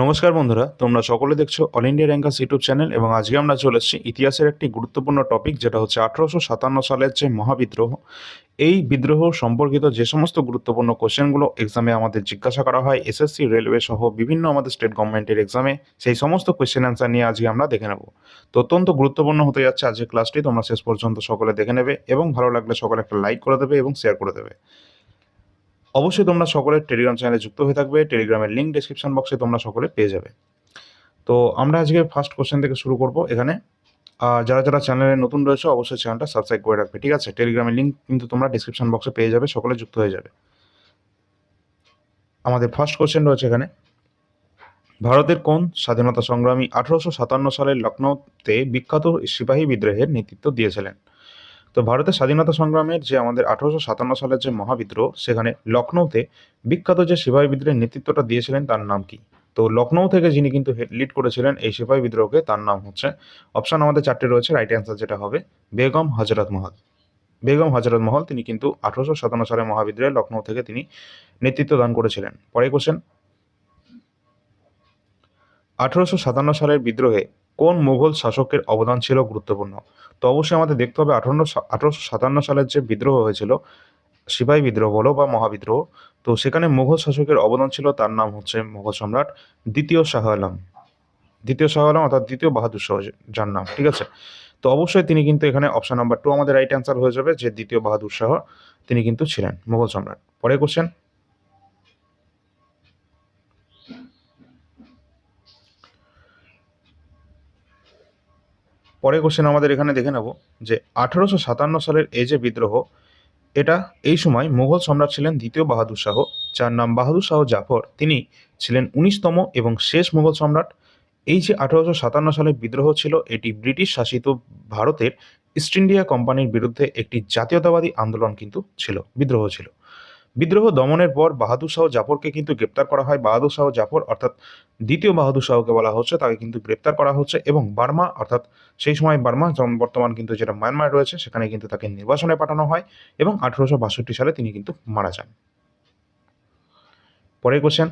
নমস্কার বন্ধুরা, তোমরা সকলে দেখছ All India Rankers YouTube channel এবং আজকে আমরা চলে এসেছি ইতিহাসের একটি গুরুত্বপূর্ণ টপিক যেটা হচ্ছে আঠারোশো সাতান্ন সালের যে মহাবিদ্রোহ। এই বিদ্রোহ সম্পর্কিত যে সমস্ত গুরুত্বপূর্ণ কোশ্চেনগুলো এক্সামে আমাদের জিজ্ঞাসা করা হয় এসএসসি রেলওয়ে সহ বিভিন্ন আমাদের স্টেট গভর্নমেন্টের এক্সামে সেই সমস্ত কোয়েশ্চেন অ্যান্সার নিয়ে আজকে আমরা দেখে নেব। তো অত্যন্ত গুরুত্বপূর্ণ হতে যাচ্ছে আজকের ক্লাসটি তোমরা শেষ পর্যন্ত সকলে দেখে নেবে এবং ভালো লাগলে সকলে একটা লাইক করে দেবে এবং শেয়ার করে দেবে। অবশ্যই তোমরা সকলে টেলিগ্রাম চ্যানেলে যুক্ত হয়ে থাকবে। টেলিগ্রামের লিঙ্ক ডেসক্রিপশন বক্সে তোমরা সকলে পেয়ে যাবে। তো আমরা আজকে ফার্স্ট কোশ্চেন থেকে শুরু করব এখানে। যারা যারা চ্যানেলে নতুন রয়েছে, অবশ্যই চ্যানেলটা সাবস্ক্রাইব করে রাখবে, ঠিক আছে? টেলিগ্রামের লিঙ্ক কিন্তু তোমরা ডিসক্রিপশন বক্সে পেয়ে যাবে, সকলে যুক্ত হয়ে যাবে। আমাদের ফার্স্ট কোশ্চেন রয়েছে এখানে। ভারতের কোন স্বাধীনতা সংগ্রামী আঠারোশো সাতান্ন সালের লখনৌতে বিখ্যাত সিপাহী বিদ্রোহের নেতৃত্ব দিয়েছিলেন? তো ভারতের স্বাধীনতা সংগ্রামের যে আমাদের আঠারোশো সাতান্ন সালের যে মহাবিদ্রোহ, সেখানে লখনৌতে বিখ্যাত যে সিপাহী বিদ্রোহের নেতৃত্বটা দিয়েছিলেন তার নাম কি? তো লখনৌ থেকে যিনি কিন্তু লিড করেছিলেন এই সিপাহী বিদ্রোহকে, তার নাম হচ্ছে অপশন আমাদের চারটে রয়েছে রাইট অ্যান্সার যেটা হবে, বেগম হজরত মহল। বেগম হজরত মহল, তিনি কিন্তু আঠারোশো সাতান্ন সালের মহাবিদ্রোহে লখনৌ থেকে তিনি নেতৃত্ব দান করেছিলেন। পরে কোশ্চেন আঠারোশো সাতান্ন সালের বিদ্রোহে কোন মুঘল শাসকের অবদান ছিল গুরুত্বপূর্ণ? তো অবশ্যই আমাদের দেখতে হবে আঠারো আঠারোশো সাতান্ন সালের যে বিদ্রোহ হয়েছিল, সিপাহী বিদ্রোহ বলো বা মহাবিদ্রোহ, তো সেখানে মুঘল শাসকের অবদান ছিল, তার নাম হচ্ছে মুঘল সম্রাট দ্বিতীয় শাহ আলম। দ্বিতীয় শাহ আলম অর্থাৎ দ্বিতীয় বাহাদুর শাহ, যার নাম, ঠিক আছে? তো অবশ্যই তিনি কিন্তু এখানে অপশন নাম্বার টু আমাদের রাইট অ্যান্সার হয়ে যাবে, যে দ্বিতীয় বাহাদুর শাহ তিনি কিন্তু ছিলেন, মুঘল সম্রাট। পরে কোশ্চেন পরে কোশ্চেন আমাদের এখানে দেখে নেব যে আঠারোশো সাতান্ন সালের এই যে বিদ্রোহ, এটা এই সময় মুঘল সম্রাট ছিলেন দ্বিতীয় বাহাদুর শাহ, যার নাম বাহাদুর শাহ জাফর। তিনি ছিলেন উনিশতম এবং শেষ মুঘল সম্রাট। এই যে আঠারোশো সাতান্ন সালের বিদ্রোহ ছিল, এটি ব্রিটিশ শাসিত ভারতের ইস্ট ইন্ডিয়া কোম্পানির বিরুদ্ধে একটি জাতীয়তাবাদী আন্দোলন কিন্তু ছিল, বিদ্রোহ ছিল। বিদ্রোহ দমনের পর বাহাদুর শাহ জাফরকে কিন্তু গ্রেপ্তার করা হয়। বাহাদুর শাহ জাফর অর্থাৎ দ্বিতীয় বাহাদুর শাহকে বলা হচ্ছে, তাকে কিন্তু গ্রেপ্তার করা হচ্ছে এবং বার্মা অর্থাৎ সেই সময় বার্মা যেমন বর্তমান কিন্তু যেটা মায়ানমার রয়েছে, সেখানে কিন্তু তাকে নির্বাসনে পাঠানো হয় এবং আঠারোশো বাষট্টি সালে তিনি কিন্তু মারা যান। পরের কোশ্চেন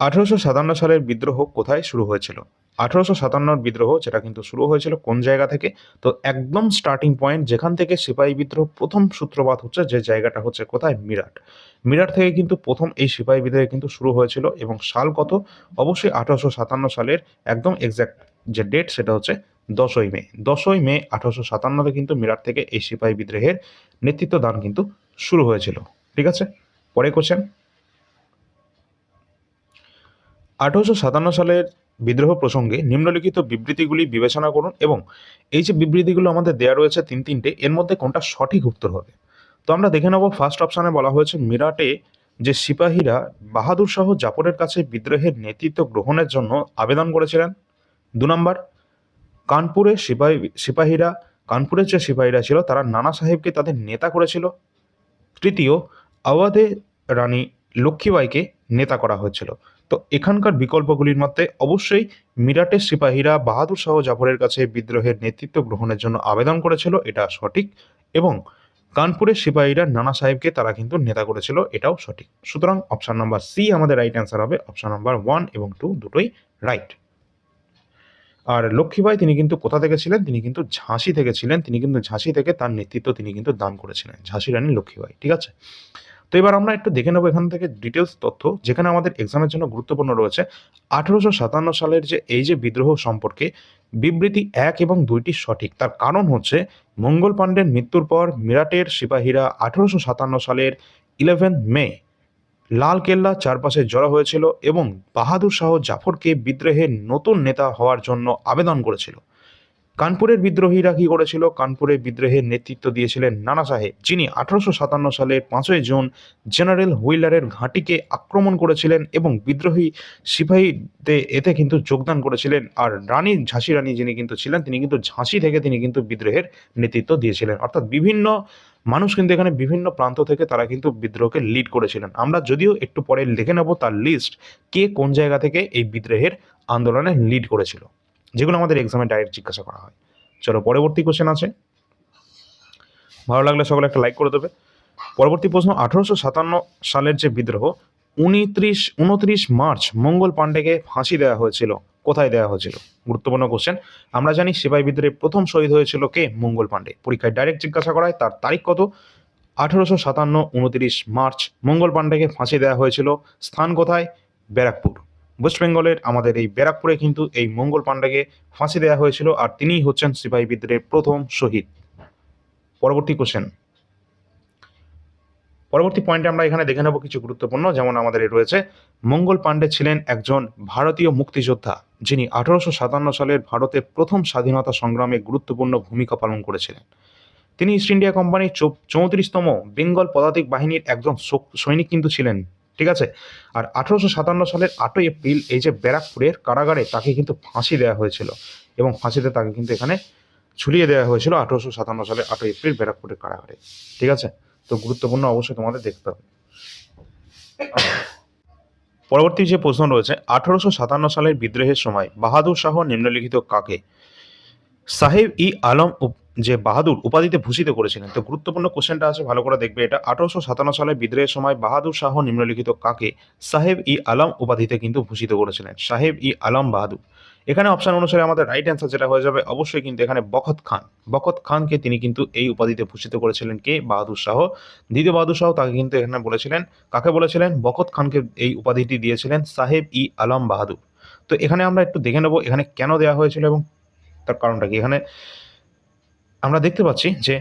আঠারোশো সাতান্ন সালের বিদ্রোহ কোথায় শুরু হয়েছিল? আঠারোশো সাতান্নর বিদ্রোহ, যেটা কিন্তু শুরু হয়েছিল কোন জায়গা থেকে? তো একদম স্টার্টিং পয়েন্ট যেখান থেকে সিপাহী বিদ্রোহ প্রথম সূত্রপাত হচ্ছে, যে জায়গাটা হচ্ছে কোথায়? মিরাট। মিরাট থেকে কিন্তু প্রথম এই সিপাহী বিদ্রোহ কিন্তু শুরু হয়েছিল এবং সাল কত? অবশ্যই আঠারোশো সাতান্ন সালের একদম এক্স্যাক্ট যে ডেট সেটা হচ্ছে দশই মে। দশই মে আঠারোশো সাতান্নতে কিন্তু মিরাট থেকে এই সিপাহী বিদ্রোহের নেতৃত্ব দান কিন্তু শুরু হয়েছিল। ঠিক আছে? পরে কোশ্চেন আঠারোশো সাতান্ন সালের বিদ্রোহ প্রসঙ্গে নিম্নলিখিত বিবৃতিগুলি বিবেচনা করুন এবং এই যে বিবৃতিগুলো আমাদের দেওয়া রয়েছে তিন তিনটে, এর মধ্যে কোনটা সঠিক উত্তর হবে? তো আমরা দেখে নেব ফার্স্ট অপশানে বলা হয়েছে, মিরাটে যে সিপাহীরা বাহাদুর শাহ জাফরের কাছে বিদ্রোহের নেতৃত্ব গ্রহণের জন্য আবেদন করেছিলেন। দু নম্বর, কানপুরে সিপাহী, সিপাহীরা, কানপুরের যে সিপাহীরা ছিল, তারা নানা সাহেবকে তাদের নেতা করেছিল। তৃতীয়, আওয়াধে রানী লক্ষ্মীবাইকে নেতা করা হয়েছিল। তো এখানকার বিকল্পগুলির মধ্যে অবশ্যই মিরাটের সিপাহীরা বাহাদুর শাহ জাফরের কাছে বিদ্রোহের নেতৃত্ব গ্রহণের জন্য আবেদন করেছিল, এটা সঠিক। এবং কানপুরের সিপাহীরা নানা সাহেবকে তারা কিন্তু নেতা করেছিল, এটাও সঠিক। সুতরাং অপশান নাম্বার সি আমাদের রাইট অ্যান্সার হবে, অপশান নাম্বার ওয়ান এবং টু দুটোই রাইট আর লক্ষ্মীবাই তিনি কিন্তু কোথা থেকে ছিলেন? তিনি কিন্তু ঝাঁসি থেকে ছিলেন। তিনি কিন্তু ঝাঁসি থেকে তার নেতৃত্ব তিনি কিন্তু দান করেছিলেন, ঝাঁসি রানী লক্ষ্মীবাই ঠিক আছে? তো এবার আমরা একটু দেখে নেব এখান থেকে ডিটেলস তথ্য, যেখানে আমাদের এক্সামের জন্য গুরুত্বপূর্ণ রয়েছে। আঠারোশো সাতান্ন সালের যে, এই যে বিদ্রোহ সম্পর্কে বিবৃতি এক এবং দুইটি সঠিক। তার কারণ হচ্ছে মঙ্গল পাণ্ডের মৃত্যুর পর মিরাটের সিপাহীরা আঠারোশো সাতান্ন সালের ইলেভেন মে লাল কেল্লা চারপাশে জড়ো হয়েছিল এবং বাহাদুর শাহ জাফরকে বিদ্রোহের নতুন নেতা হওয়ার জন্য আবেদন করেছিল। কানপুরের বিদ্রোহীরা কি করেছিল? কানপুরের বিদ্রোহের নেতৃত্ব দিয়েছিলেন নানা সাহেব, যিনি আঠারোশো সাতান্ন সালের পাঁচই জুন জেনারেল হুইলারের ঘাঁটিকে আক্রমণ করেছিলেন এবং বিদ্রোহী সিপাহীতে এতে কিন্তু যোগদান করেছিলেন। আর রানী ঝাঁসি রানী যিনি কিন্তু ছিলেন, তিনি কিন্তু ঝাঁসি থেকে তিনি কিন্তু বিদ্রোহের নেতৃত্ব দিয়েছিলেন। অর্থাৎ বিভিন্ন মানুষ কিন্তু এখানে বিভিন্ন প্রান্ত থেকে তারা কিন্তু বিদ্রোহকে লিড করেছিলেন। আমরা যদিও একটু পরে লিখে নেব তার লিস্ট কে কোন জায়গা থেকে এই বিদ্রোহের আন্দোলনে লিড করেছিল। যেগুলো আমাদের এক্সামে ডাইরেক্ট জিজ্ঞাসা করা হয়। চলো পরবর্তী কোশ্চেন আছে। ভালো লাগলে সকলে একটা লাইক করে দেবে। পরবর্তী প্রশ্ন, আঠারোশো সাতান্ন সালের যে বিদ্রোহ, উনত্রিশ উনত্রিশ মার্চ মঙ্গল পাণ্ডেকে ফাঁসি দেওয়া হয়েছিল। কোথায় দেওয়া হয়েছিল? গুরুত্বপূর্ণ কোশ্চেন আমরা জানি সিপাহী বিদ্রোহে প্রথম শহীদ হয়েছিল কে? মঙ্গল পাণ্ডে। পরীক্ষায় ডাইরেক্ট জিজ্ঞাসা করায় তার তারিখ কত? আঠেরোশো সাতান্ন, উনত্রিশ মার্চ মঙ্গল পাণ্ডেকে ফাঁসি দেওয়া হয়েছিল। স্থান কোথায়? ব্যারাকপুর। ওয়েস্ট বেঙ্গলের আমাদের এই ব্যারাকপুরে কিন্তু এই মঙ্গল পাণ্ডেকে ফাঁসি দেওয়া হয়েছিল আর তিনিই হচ্ছেন সিপাহী বিদ্রোহের প্রথম শহীদ। পরবর্তী কোশ্চেন পরবর্তী পয়েন্টে আমরা এখানে দেখে নেব কিছু গুরুত্বপূর্ণ, যেমন আমাদের রয়েছে, মঙ্গল পাণ্ডে ছিলেন একজন ভারতীয় মুক্তিযোদ্ধা, যিনি আঠারোশো সাতান্ন সালের ভারতের প্রথম স্বাধীনতা সংগ্রামে গুরুত্বপূর্ণ ভূমিকা পালন করেছিলেন। তিনি ইস্ট ইন্ডিয়া কোম্পানির চৌত্রিশতম বেঙ্গল পদাতিক বাহিনীর একজন সৈনিক কিন্তু ছিলেন। ঠিক আছে? আর আঠারোশো সাতান্ন সালের আটই এপ্রিল এই যে ব্যারাকপুরের কারাগারে তাকে কিন্তু ফাঁসি দেওয়া হয়েছিল এবং ফাঁসিতে তাকে কিন্তু এখানে ঝুলিয়ে দেওয়া হয়েছিল আঠারোশো সাতান্ন সালের আটই এপ্রিল ব্যারাকপুরের কারাগারে। ঠিক আছে? তো গুরুত্বপূর্ণ অবশ্যই তোমাদের দেখতে হবে। পরবর্তী যে প্রশ্ন রয়েছে, আঠারোশো সাতান্ন সালের বিদ্রোহের সময় বাহাদুর শাহ নিম্নলিখিত কাকে? সাহেব ই আলম যে বাহাদুর উপাধিতে ভূষিত করেছিলেন। তো গুরুত্বপূর্ণ কোশ্চেনটা আছে, ভালো করে দেখবে এটা। আঠারোশো সাতান্ন সালে বিদ্রোহের সময় বাহাদুর শাহ নিম্নলিখিত কাকে সাহেব ই আলম উপাধিতে কিন্তু ভূষিত করেছিলেন। সাহেব ই আলম বাহাদুর। এখানে অপশন অনুসারে আমাদের রাইট অ্যান্সার যেটা হয়ে যাবে, অবশ্যই কিন্তু এখানে বখত খান। বখত খানকে তিনি কিন্তু এই উপাধিতে ভূষিত করেছিলেন কে? বাহাদুর শাহ। দ্বিতীয় বাহাদুর শাহ তাকে কিন্তু এখানে বলেছিলেন, কাকে বলেছিলেন? বখত খানকে এই উপাধিটি দিয়েছিলেন সাহেব ই আলম বাহাদুর। তো এখানে আমরা একটু দেখে নেব এখানে কেন দেওয়া হয়েছিল এবং তার কারণটা কি? এখানে আমরা দেখতে পাচ্ছি যে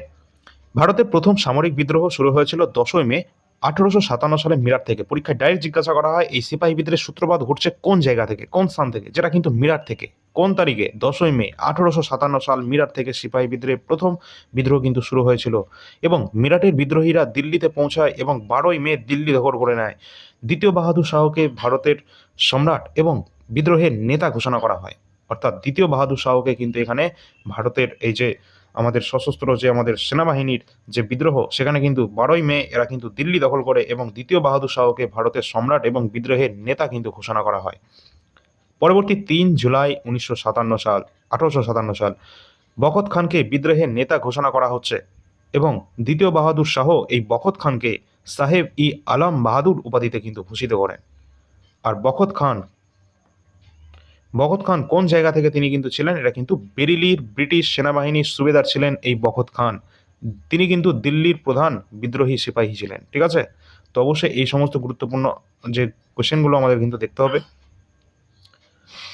ভারতের প্রথম সামরিক বিদ্রোহ শুরু হয়েছিল দশই মে আঠারোশো সাতান্ন সালে মিরাট থেকে। পরীক্ষায় ডাইরেক্ট জিজ্ঞাসা করা হয়, এই সিপাহী বিদ্রোহের সূত্রপাত ঘটছে কোন জায়গা থেকে, কোন স্থান থেকে? যেটা কিন্তু মিরাট থেকে। কোন তারিখে? দশই মে আঠারোশো সাতান্ন সাল মিরাট থেকে সিপাহী বিদ্রোহের প্রথম বিদ্রোহ কিন্তু শুরু হয়েছিল। এবং মিরাটের বিদ্রোহীরা দিল্লিতে পৌঁছায় এবং বারোই মে দিল্লি দখল করে নেয়। দ্বিতীয় বাহাদুর শাহকে ভারতের সম্রাট এবং বিদ্রোহের নেতা ঘোষণা করা হয়। অর্থাৎ দ্বিতীয় বাহাদুর শাহকে কিন্তু এখানে ভারতের এই যে আমাদের সশস্ত্র যে আমাদের সেনাবাহিনীর যে বিদ্রোহ, সেখানে কিন্তু বারোই মে এরা কিন্তু দিল্লি দখল করে এবং দ্বিতীয় বাহাদুর শাহকে ভারতের সম্রাট এবং বিদ্রোহের নেতা কিন্তু ঘোষণা করা হয়। পরবর্তী তিন জুলাই উনিশশো সাতান্ন সাল, আঠারোশো সাতান্ন সাল বখত খানকে বিদ্রোহের নেতা ঘোষণা করা হচ্ছে এবং দ্বিতীয় বাহাদুর শাহ এই বখত খানকে সাহেব ই আলম বাহাদুর উপাধিতে কিন্তু ভূষিত করেন। আর বখত খান বখত খান কোন জায়গা থেকে তিনি কিন্তু ছিলেন? এটা কিন্তু বেরিলির ব্রিটিশ সেনাবাহিনীর সুবেদার ছিলেন এই বখত খান। তিনি কিন্তু দিল্লির প্রধান বিদ্রোহী সিপাহী ছিলেন, ঠিক আছে? তো অবশ্যই এই সমস্ত গুরুত্বপূর্ণ যে কোশ্চেনগুলো আমাদের কিন্তু দেখতে হবে।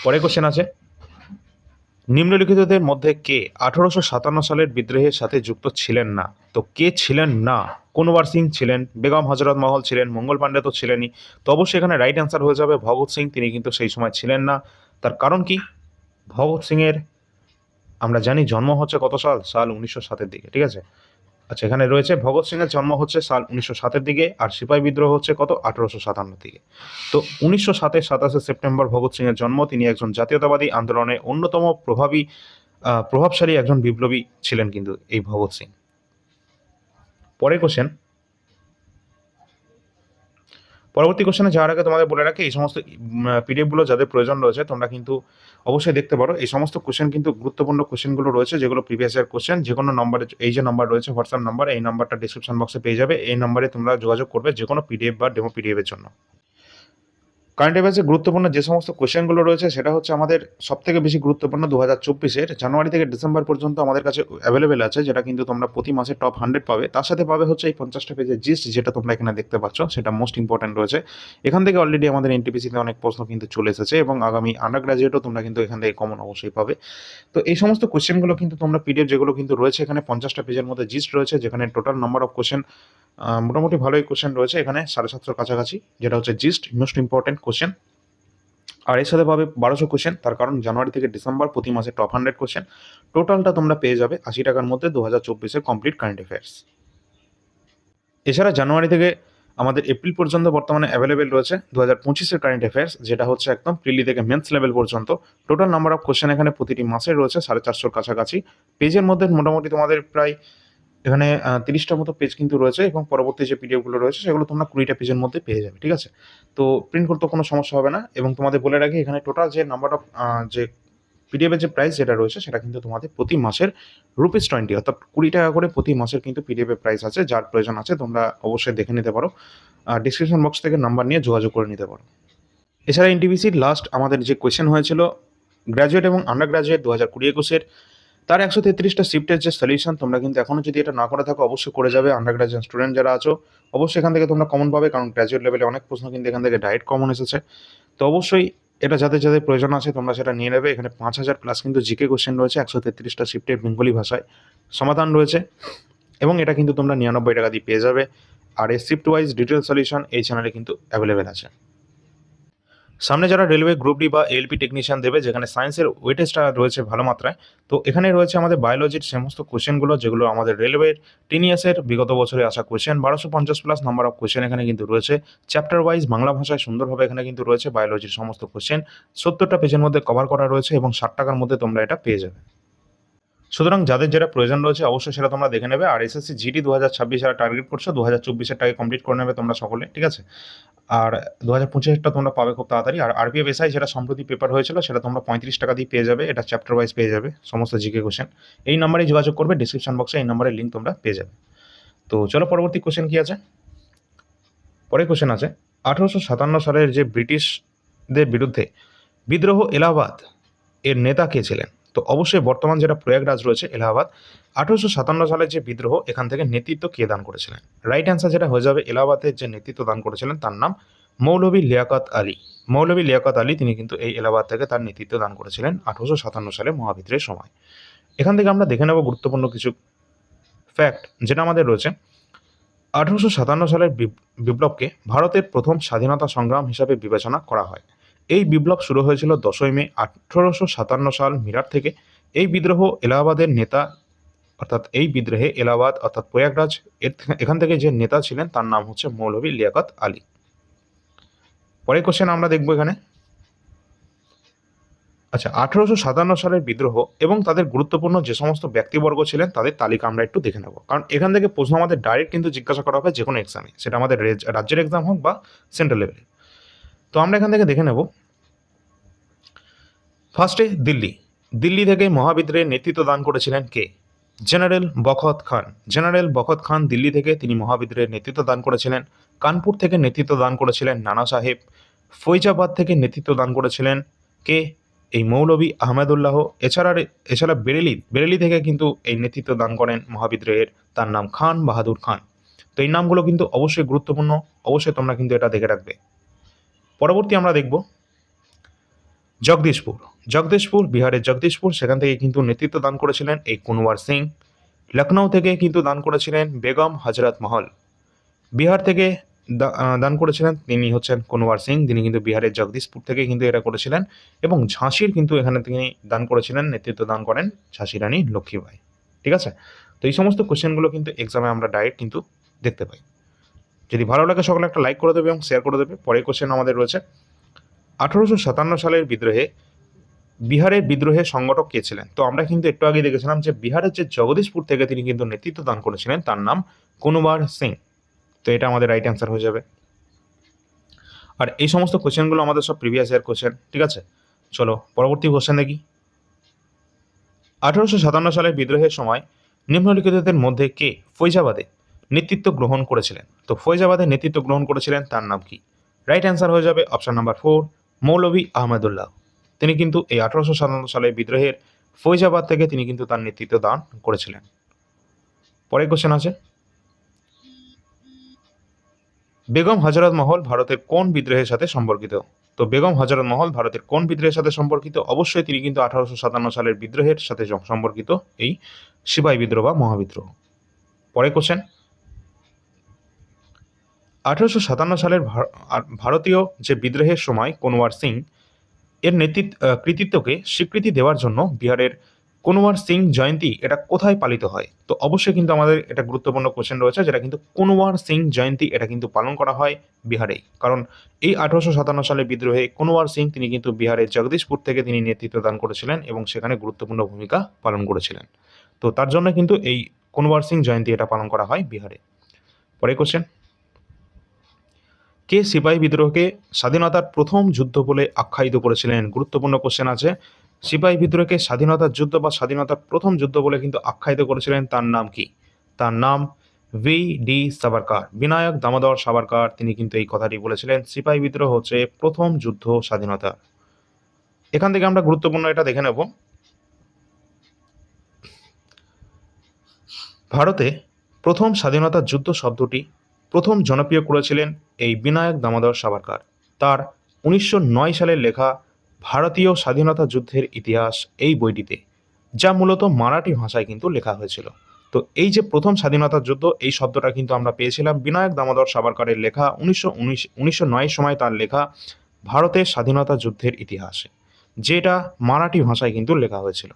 পরে কোশ্চেন আছে। নিম্নলিখিতদের মধ্যে কে আঠারোশো সাতান্ন সালের বিদ্রোহের সাথে যুক্ত ছিলেন না? তো কে ছিলেন না? কুনবার সিং ছিলেন, বেগম হজরত মহল ছিলেন, মঙ্গল পাণ্ডে তো ছিলেনই। তো অবশ্যই এখানে রাইট অ্যান্সার হয়ে যাবে। ভগৎ সিং, তিনি কিন্তু সেই সময় ছিলেন না। তার কারণ কি? ভগৎ সিংয়ের, আমরা জানি জন্ম হচ্ছে কত সাল? সাল উনিশশো সাতের দিকে, ঠিক আছে? আচ্ছা এখানে রয়েছে ভগৎ সিংয়ের জন্ম হচ্ছে সাল উনিশশো সাতের দিকে আর সিপাহী বিদ্রোহ হচ্ছে কত? আঠারোশো সাতান্ন দিকে। তো উনিশশো সাতের সাতাশে সেপ্টেম্বর ভগৎ সিংয়ের জন্ম, তিনি একজন জাতীয়তাবাদী আন্দোলনের অন্যতম প্রভাবী প্রভাবশালী একজন বিপ্লবী ছিলেন কিন্তু এই ভগৎ সিং। পরে কোশ্চেন পরবর্তী কোশ্চেনে যাওয়ার আগে তোমাদের বলে রাখি, এই সমস্ত পিডিএফগুলো যাদের প্রয়োজন রয়েছে, তোমরা কিন্তু অবশ্যই দেখতে পারো। এই সমস্ত কোশ্চেন কিন্তু গুরুত্বপূর্ণ কোশ্চেনগুলো রয়েছে, যেগুলো প্রিভিয়াস ইয়ার কোশ্চেন যে কোনো নম্বরে এই যে নম্বর রয়েছে হোয়াটসঅ্যাপ নম্বর এই নাম্বারটা ডিসক্রিপশন বক্সে পেয়ে যাবে। এই নম্বরে তোমরা যোগাযোগ করবে যে কোনো পিডিএফ বা ডেমো পিডিএফের জন্য। কারেন্ট অ্যাফেয়ার্সে গুরুত্বপূর্ণ যে সমস্ত কোশ্চেনগুলো রয়েছে, সেটা হচ্ছে আমাদের সব থেকে বেশি গুরুত্বপূর্ণ দু হাজার চব্বিশের জানুয়ারি থেকে ডিসেম্বর পর্যন্ত আমাদের কাছে অ্যাভেলেবেল আছে, যেটা কিন্তু তোমরা প্রতি মাসে টপ হান্ড্রেড পাবে। তার সাথে পাবে হচ্ছে এই পঞ্চাশটা পেজের জিস্ট যেটা তোমরা এখানে দেখতে পাচ্ছ, সেটা মোস্ট ইম্পর্টেন্ট রয়েছে। এখান থেকে অলরেডি আমাদের এনটিপিসিতে অনেক প্রশ্ন কিন্তু চলে এসেছে এবং আগামী আন্ডার গ্রাজুয়েটও তোমরা কিন্তু এখান থেকে কমন অবশ্যই পাবে। তো এই সমস্ত কোশ্চেনগুলো কিন্তু তোমরা পিডিএফ যেগুলো কিন্তু রয়েছে এখানে পঞ্চাশটা পেজের মধ্যে জিস্ট রয়েছে, যেখানে টোটাল নাম্বার অফ কোশ্চেন মোটামুটি ভালোই কোশ্চেন রয়েছে এখানে, সাড়ে সাতশোর কাছাকাছি, যেটা হচ্ছে জিস্ট মোস্ট ইম্পর্টেন্ট কোশ্চেন আর এর সাথে পাবে বারোশো কোশ্চেন তার কারণ জানুয়ারি থেকে ডিসেম্বর প্রতি মাসে টপ হান্ড্রেড কোশ্চেন টোটালটা তোমরা পেয়ে যাবে আশি টাকার মধ্যে দু হাজার চব্বিশের কমপ্লিট কারেন্ট অ্যাফেয়ার্স এছাড়া জানুয়ারি থেকে আমাদের এপ্রিল পর্যন্ত বর্তমানে অ্যাভেলেবেল রয়েছে দু হাজার পঁচিশের কারেন্ট অ্যাফেয়ার্স যেটা হচ্ছে একদম প্রিলি থেকে মেন্স লেভেল পর্যন্ত। টোটাল নাম্বার অফ কোশ্চেন এখানে প্রতিটি মাসে রয়েছে সাড়ে চারশোর কাছাকাছি। পেজের মধ্যে মোটামুটি তোমাদের প্রায় এখানে তিরিশটার মতো পেজ কিন্তু রয়েছে এবং পরবর্তী যে পিডিএফগুলো রয়েছে সেগুলো তোমরা কুড়িটা পেজের মধ্যে পেয়ে যাবে, ঠিক আছে? তো প্রিন্ট করতে কোনো সমস্যা হবে না এবং তোমাদের বলে রাখি, এখানে টোটাল যে নাম্বার অফ যে পিডিএফের যে প্রাইস যেটা রয়েছে সেটা কিন্তু তোমাদের প্রতি মাসের রুপিস টোয়েন্টি অর্থাৎ কুড়ি টাকা করে প্রতি মাসের কিন্তু পিডিএফের প্রাইস আছে, যার প্রয়োজন আছে তোমরা অবশ্যই দেখে নিতে পারো। ডিসক্রিপশন বক্স থেকে নাম্বার নিয়ে যোগাযোগ করে নিতে পারো। এছাড়া এনটিভিসির লাস্ট আমাদের যে কোয়েশ্চেন হয়েছিল গ্র্যাজুয়েট এবং আন্ডার গ্র্যাজুয়েট দু হাজার কুড়ি একুশের তার একশো তেত্রিশটা শিফটের যে সলিউশন তোমরা কিন্তু এখনও যদি এটা না করে থাকো, অবশ্যই করে যাবে আন্ডার গ্র্যাজুয়েট স্টুডেন্ট যারা আছো, অবশ্যই এখান থেকে তোমরা কমন পাবে, কারণ গ্র্যাজুয়েট লেভেলে অনেক প্রশ্ন কিন্তু এখান থেকে ডাইরেক্ট কমন এসেছে। তো অবশ্যই এটা যাদের যাদের প্রয়োজন আছে, তোমরা সেটা নিয়ে নেবে। এখানে পাঁচ হাজার প্লাস কিন্তু জিকে কোশ্চেন রয়েছে, একশো তেত্রিশটা শিফটের বেঙ্গলি ভাষায় সমাধান রয়েছে। এবং এটা কিন্তু তোমরা নিরানব্বই টাকা দিয়ে পেয়ে যাবে। আর এই শিফট ওয়াইজ ডিটেল সলিউশন এই চ্যানেলে কিন্তু অ্যাভেলেবেল আছে। সামনে যারা রেলওয়ে গ্রুপ ডি বা এলপি টেকনিশিয়ান দেবে, যেখানে সায়েন্সের ওয়েটেজটা রয়েছে ভালো মাত্রায়, তো এখানে রয়েছে আমাদের বায়োলজির সমস্ত কোশ্চেনগুলো যেগুলো আমাদের রেলওয়ের টেন ইয়ার্সের বিগত বছরে আসা কোশ্চেন বারোশো পঞ্চাশ প্লাস নাম্বার অফ কোশ্চেন এখানে কিন্তু রয়েছে। চ্যাপ্টার ওয়াইজ বাংলা ভাষায় সুন্দরভাবে এখানে কিন্তু রয়েছে বায়োলজির সমস্ত কোশ্চেন সত্তরটা পেজের মধ্যে কভার করা রয়েছে এবং ষাট টাকার মধ্যে তোমরা এটা পেয়ে যাবে। সুতরাং যাদের যেটা প্রয়োজন রয়েছে অবশ্যই সেটা তোমরা দেখে নেবে। আর এসএসসি জিডি দু হাজার ছাব্বিশ যারা টার্গেট করছ দু হাজার চব্বিশের টাকা কমপ্লিট করে নেবে তোমরা সকলে, ঠিক আছে? আর দু হাজার পঁচিশেরটা তোমরা পাবে খুব তাড়াতাড়ি। আর আরপিএফ এসআই যেটা সম্প্রতি পেপার হয়েছিল, সেটা তোমরা পঁয়ত্রিশ টাকা দিয়ে পেয়ে যাবে। এটা চ্যাপ্টার ওয়াইজ পেয়ে যাবে, সমস্ত জিকে কোশ্চেন এই নাম্বারে যোগাযোগ করবে ডিসক্রিপশন বক্সে এই নাম্বারের লিঙ্ক তোমরা পেয়ে যাবে। তো চলো পরবর্তী কোশ্চেন কি আছে? পরে কোশ্চেন আছে, আঠারোশো সাতান্ন সালের যে ব্রিটিশদের বিরুদ্ধে বিদ্রোহ এলাহাবাদ এর নেতা কে ছিলেন? তো অবশ্যই বর্তমান যেটা প্রয়াগরাজ রয়েছে, এলাহাবাদ, আঠারোশো সাতান্ন সালে যে বিদ্রোহ, এখান থেকে নেতৃত্ব কে দান করেছিলেন? রাইট অ্যান্সার যেটা হয়ে যাবে এলাহাবাদের যে নেতৃত্ব দান করেছিলেন, তার নাম মৌলভী লিয়াকত আলী। মৌলভী লিয়াকত আলী, তিনি কিন্তু এই এলাহাবাদ থেকে তার নেতৃত্ব দান করেছিলেন আঠারোশো সাতান্ন সালে মহাবিদ্রোহের সময়। এখান থেকে আমরা দেখে নেব গুরুত্বপূর্ণ কিছু ফ্যাক্ট যেটা আমাদের রয়েছে। আঠারোশো সাতান্ন সালের বিপ্লবকে ভারতের প্রথম স্বাধীনতা সংগ্রাম হিসাবে বিবেচনা করা হয়। এই বিপ্লব শুরু হয়েছিল দশই মে আঠারোশো সাতান্ন সাল মিরাট থেকে। এই বিদ্রোহ এলাহাবাদের নেতা, অর্থাৎ এই বিদ্রোহে এলাহাবাদ, অর্থাৎ প্রয়াগরাজ এখান থেকে যে নেতা ছিলেন তার নাম হচ্ছে মৌলভী লিয়াকত আলী। পরের কোশ্চেন আমরা দেখব এখানে। আচ্ছা আঠারোশো সাতান্ন সালের বিদ্রোহ এবং তাদের গুরুত্বপূর্ণ যে সমস্ত ব্যক্তিবর্গ ছিলেন তাদের তালিকা আমরা একটু দেখে নেব। কারণ এখান থেকে প্রশ্ন আমাদের ডাইরেক্ট কিন্তু জিজ্ঞাসা করা হবে যে কোনো এক্সামে সেটা আমাদের রাজ্যের এক্সাম হোক বা সেন্ট্রাল লেভেলে তো আমরা এখান থেকে দেখে নেব। ফার্স্টে দিল্লি। দিল্লি থেকে মহাবিদ্রোহের নেতৃত্ব দান করেছিলেন কে? জেনারেল বখত খান। জেনারেল বখত খান দিল্লি থেকে তিনি মহাবিদ্রোহের নেতৃত্ব দান করেছিলেন। কানপুর থেকে নেতৃত্ব দান করেছিলেন নানা সাহেব। ফৈজাবাদ থেকে নেতৃত্ব দান করেছিলেন কে? এই মৌলভী আহমেদুল্লাহ। এছাড়া এছাড়া বেরেলি বেরেলি থেকে কিন্তু এই নেতৃত্ব দান করেন মহাবিদ্রোহের। তার নাম খান বাহাদুর খান। তো এই নামগুলো কিন্তু অবশ্যই গুরুত্বপূর্ণ। অবশ্যই তোমরা কিন্তু এটা দেখে রাখবে। পরবর্তী আমরা দেখব জগদীশপুর। জগদীশপুর, বিহারের জগদীশপুর, সেখান থেকে কিন্তু নেতৃত্ব দান করেছিলেন এই কুনওয়ার সিং। লখনৌ থেকে কিন্তু দান করেছিলেন বেগম হজরত মহল। বিহার থেকে দান করেছিলেন তিনি হচ্ছেন কুনওয়ার সিং। তিনি কিন্তু বিহারের জগদীশপুর থেকে কিন্তু এটা করেছিলেন এবং ঝাঁসির কিন্তু এখানে তিনি দান করেছিলেন, নেতৃত্ব দান করেন ঝাঁসি রানী লক্ষ্মীবাই ঠিক আছে? তো এই সমস্ত কোশ্চেনগুলো কিন্তু এক্সামে আমরা ডাইরেক্ট কিন্তু দেখতে পাই। যদি ভালো লাগে সকলে একটা লাইক করে দেবে এবং শেয়ার করে দেবে। পরের কোশ্চেন আমাদের রয়েছে। আঠারোশো সাতান্ন সালের বিদ্রোহে, বিহারের বিদ্রোহের সংগঠক কে ছিলেন? তো আমরা কিন্তু একটু আগে দেখেছিলাম যে বিহারের যে জগদীশপুর থেকে তিনি কিন্তু নেতৃত্ব দান করেছিলেন, তার নাম কুনবার সিং। তো এটা আমাদের রাইট অ্যান্সার হয়ে যাবে। আর এই সমস্ত কোশ্চেনগুলো আমাদের সব প্রিভিয়াস ইয়ার কোশ্চেন ঠিক আছে? চলো, পরবর্তী কোশ্চেন দেখি। আঠারোশো সাতান্ন সালের বিদ্রোহের সময় নিম্নলিখিতদের মধ্যে কে? ফৈজাবাদে। নেতৃত্ব গ্রহণ করেছিলেন। তো ফৈজাবাদের নেতৃত্ব গ্রহণ করেছিলেন, তার নাম কি? রাইট অ্যান্সার হয়ে যাবে option number four Maulvi Ahmadullah. তিনি কিন্তু এই আঠারোশো সাতান্ন সালে বিদ্রোহের ফৈজাবাদ থেকে তিনি কিন্তু তার নেতৃত্ব দান করেছিলেন। পরের কোশ্চেন আছে। বেগম হজরত মহল ভারতের কোন বিদ্রোহের সাথে সম্পর্কিত? তো বেগম হজরত মহল ভারতের কোন বিদ্রোহের সাথে সম্পর্কিত? অবশ্যই তিনি কিন্তু আঠারোশো সাতান্ন সালের বিদ্রোহের সাথে সম্পর্কিত এই সিপাহী বিদ্রোহ বা মহাবিদ্রোহ। পরে কোশ্চেন আঠারোশো সাতান্ন সালের ভারতীয় যে বিদ্রোহের সময় কোনওয়ার সিং, এর নেতৃত্ব কৃতিত্বকে স্বীকৃতি দেওয়ার জন্য বিহারের কোনওয়ার সিং জয়ন্তী এটা কোথায় পালিত হয়? তো অবশ্যই কিন্তু আমাদের এটা গুরুত্বপূর্ণ কোশ্চেন রয়েছে, যেটা কিন্তু কোনওয়ার সিং জয়ন্তী এটা কিন্তু পালন করা হয় বিহারেই। কারণ এই আঠারোশো সাতান্ন সালের বিদ্রোহে কোনওয়ার সিং তিনি কিন্তু বিহারের জগদীশপুর থেকে তিনি নেতৃত্ব দান করেছিলেন এবং সেখানে গুরুত্বপূর্ণ ভূমিকা পালন করেছিলেন। তো তার জন্য কিন্তু এই কোনওয়ার সিং জয়ন্তী এটা পালন করা হয় বিহারে। পরে কোশ্চেন কে সিপাহী বিদ্রোহকে স্বাধীনতার প্রথম যুদ্ধ বলে আখ্যায়িত করেছিলেন? গুরুত্বপূর্ণ কোশ্চেন আছে। সিপাহী বিদ্রোহকে স্বাধীনতার যুদ্ধ বা স্বাধীনতার প্রথম যুদ্ধ বলে কিন্তু আখ্যায়িত করেছিলেন। তার নাম কি? তার নাম ভি ডি সাভারকার। বিনায়ক দামোদর সাভারকার তিনি কিন্তু এই কথাটি বলেছিলেন। সিপাহী বিদ্রোহ হচ্ছে প্রথম যুদ্ধ স্বাধীনতা। এখান থেকে আমরা গুরুত্বপূর্ণ এটা দেখে নেব। ভারতে প্রথম স্বাধীনতা যুদ্ধ শব্দটি প্রথম জনপ্রিয় করেছিলেন এই বিনায়ক দামোদর সাভারকার। তার উনিশশো সালের লেখা ভারতীয় স্বাধীনতা যুদ্ধের ইতিহাস এই বইটিতে, যা মূলত মারাঠি ভাষায় কিন্তু লেখা হয়েছিল। তো এই যে প্রথম স্বাধীনতা যুদ্ধ, এই শব্দটা কিন্তু আমরা পেয়েছিলাম বিনায়ক দামোদর সাভারকারের লেখা উনিশশো উনিশ, উনিশশো সময় তার লেখা ভারতের স্বাধীনতা যুদ্ধের ইতিহাসে যেটা মারাঠি ভাষায় কিন্তু লেখা হয়েছিল।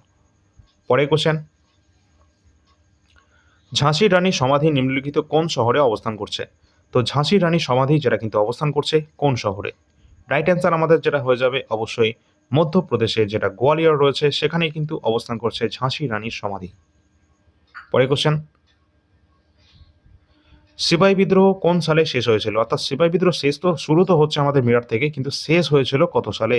পরে কোশ্চেন ঝাঁসির রানী সমাধি নিম্নলিখিত কোন শহরে অবস্থান করছে? তো ঝাঁসির রানী সমাধি যেটা কিন্তু অবস্থান করছে কোন শহরে? রাইট অ্যান্সার আমাদের যেটা হয়ে যাবে অবশ্যই মধ্যপ্রদেশে যেটা গোয়ালিয়র রয়েছে, সেখানেই কিন্তু অবস্থান করছে ঝাঁসি রানীর সমাধি। পরে কোশ্চেন সিপাহী বিদ্রোহ কোন সালে শেষ হয়েছিল? অর্থাৎ সিপাহী বিদ্রোহ শেষ তো শুরু তো হচ্ছে আমাদের মিরাট থেকে, কিন্তু শেষ হয়েছিল কত সালে?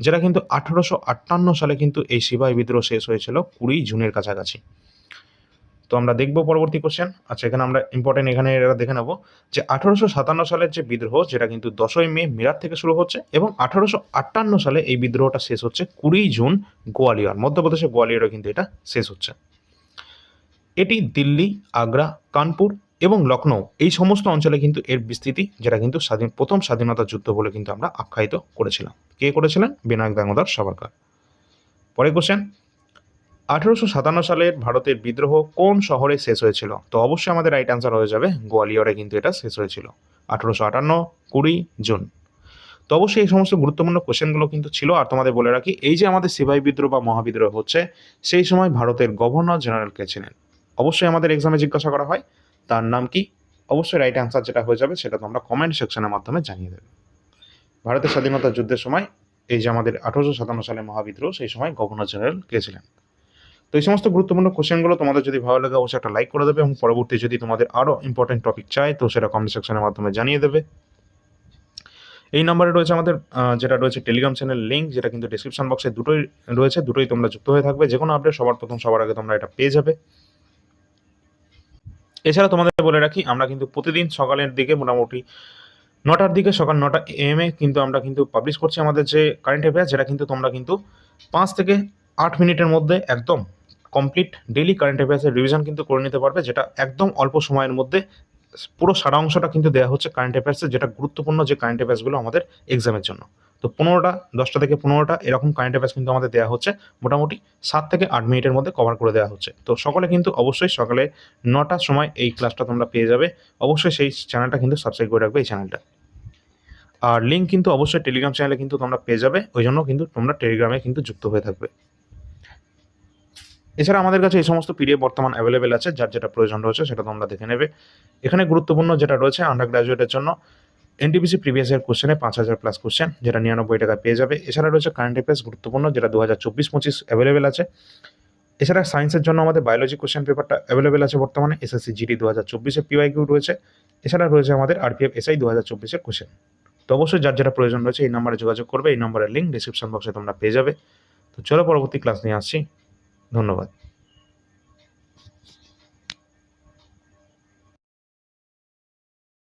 যেটা কিন্তু আঠারোশো আটান্ন সালে কিন্তু এই সিপাহী বিদ্রোহ শেষ হয়েছিল কুড়ি জুনের কাছাকাছি। তো আমরা দেখব পরবর্তী কোশ্চেন আচ্ছা এখানে আমরা ইম্পর্টেন্ট এখানে এরা দেখে নেব যে আঠারোশো সাতান্ন সালের যে বিদ্রোহ, যেটা কিন্তু দশই মে মিরাট থেকে শুরু হচ্ছে এবং আঠারোশো আটান্ন সালে এই বিদ্রোহটা শেষ হচ্ছে কুড়ি জুন গোয়ালিয়র, মধ্যপ্রদেশের গোয়ালিয়রে কিন্তু এটা শেষ হচ্ছে। এটি দিল্লি, আগ্রা, কানপুর এবং লখনৌ এই সমস্ত অঞ্চলে কিন্তু এর বিস্তৃতি, যেটা কিন্তু স্বাধীন, প্রথম স্বাধীনতা যুদ্ধ বলে কিন্তু আমরা আখ্যায়িত করেছিলাম। কে করেছিলেন? বিনায়ক দামোদর সাভারকার। পরে কোশ্চেন আঠারোশো সাতান্ন সালের ভারতের বিদ্রোহ কোন শহরে শেষ হয়েছিল? তো অবশ্যই আমাদের রাইট অ্যান্সার হয়ে যাবে, গোয়ালিয়রে কিন্তু এটা শেষ হয়েছিল, আঠারোশো আটান্ন কুড়ি জুন। তো অবশ্যই এই সমস্ত গুরুত্বপূর্ণ কোশ্চেনগুলো কিন্তু ছিল, আর তোমাদের বলে রাখি, এই যে আমাদের সিপাহী বিদ্রোহ বা মহাবিদ্রোহ হচ্ছে, সেই সময় ভারতের গভর্নর জেনারেল কে ছিলেন অবশ্যই আমাদের এক্সামে জিজ্ঞাসা করা হয়, তার নাম কি? অবশ্যই রাইট অ্যান্সার যেটা হয়ে যাবে, সেটা তোমরা কমেন্ট সেকশনের মাধ্যমে জানিয়ে দেবে। ভারতের স্বাধীনতা যুদ্ধের সময়, এই যে আমাদের আঠারোশো সাতান্ন সালে মহাবিদ্রোহ, সেই সময় গভর্নর জেনারেল কে ছিলেন? তো এই সমস্ত গুরুত্বপূর্ণ কোশ্চেনগুলো তোমাদের যদি ভালো লাগে, অবশ্যই একটা লাইক করে দেবে এবং পরবর্তী যদি তোমাদের আরও ইম্পর্টেন্ট টপিক চাই তো সেটা কমেন্ট সেকশনের মাধ্যমে জানিয়ে দেবে। এই নাম্বারে রয়েছে আমাদের যেটা রয়েছে টেলিগ্রাম চ্যানেল লিঙ্ক যেটা কিন্তু ডিসক্রিপশন বক্সে দুটোই রয়েছে, দুটোই তোমরা যুক্ত হয়ে থাকবে। যে কোনো আপডেট সবার প্রথম, সবার আগে তোমরা এটা পেয়ে যাবে। এছাড়া তোমাদের বলে রাখি, আমরা কিন্তু প্রতিদিন সকালের দিকে মোটামুটি নটার দিকে, সকাল নটা এম এ কিন্তু আমরা কিন্তু পাবলিশ করছি আমাদের যে কারেন্ট অ্যাফেয়ার যেটা কিন্তু তোমরা কিন্তু পাঁচ থেকে আট মিনিটের মধ্যে একদম কমপ্লিট ডেলি কারেন্ট অ্যাফেয়ার্সের রিভিশন কিন্তু করে নিতে পারবে, যেটা একদম অল্প সময়ের মধ্যে পুরো সারা অংশটা কিন্তু দেওয়া হচ্ছে কারেন্ট অ্যাফেয়ার্সের যেটা গুরুত্বপূর্ণ যে কারেন্ট অ্যাফেয়ার্সগুলো আমাদের এক্সামের জন্য। তো পনেরোটা, দশটা থেকে পনেরোটা এরকম কারেন্ট অ্যাফেয়ার্স কিন্তু আমাদের দেওয়া হচ্ছে, মোটামুটি সাত থেকে আট মিনিটের মধ্যে কভার করে দেওয়া হচ্ছে। তো সকলে কিন্তু অবশ্যই সকালে নটার সময় এই ক্লাসটা তোমরা পেয়ে যাবে, অবশ্যই সেই চ্যানেলটা কিন্তু সাবস্ক্রাইব করে রাখবে এই চ্যানেলটা আর লিঙ্ক কিন্তু অবশ্যই টেলিগ্রাম চ্যানেলে কিন্তু তোমরা পেয়ে যাবে, ওই জন্য কিন্তু তোমরা টেলিগ্রামে কিন্তু যুক্ত হয়ে থাকবে। এছাড়া আমাদের কাছে এই সমস্ত পিডিএফ বর্তমান অ্যাভেলেবেল আছে, যার যেটা প্রয়োজন রয়েছে সেটা তোমরা দেখে নেবে। এখানে গুরুত্বপূর্ণ যেটা রয়েছে আন্ডার গ্রাজুয়েটের জন্য এনটিপিসি প্রিভিয়াস ইয়ার কোশ্চেনে পাঁচ হাজার প্লাস কোশ্চেন যেটা নিরানব্বই টাকা পেয়ে যাবে। এছাড়া রয়েছে কারেন্ট অ্যাফেয়ার্স গুরুত্বপূর্ণ, যেটা দু হাজার চব্বিশ পঁচিশ অ্যাভেলেবেল আছে। এছাড়া সায়েন্সের জন্য আমাদের বায়োলজি কোশ্চেন পেপারটা অ্যাভেলেবেল আছে বর্তমানে এসএসসি জিডি দু হাজার চব্বিশে পিওয়াইকিউ রয়েছে। এছাড়া রয়েছে আমাদের আরপিএফ এসআই দু হাজার চব্বিশের কোশ্চেন তো অবশ্যই যার যেটা প্রয়োজন রয়েছে এই নাম্বারে যোগাযোগ করবে, এই নাম্বারের লিঙ্ক ডিসক্রিপশন বক্সে তোমরা পেয়ে যাবে। তো চলো পরবর্তী ক্লাস নিয়ে আসছি। ধন্যবাদ।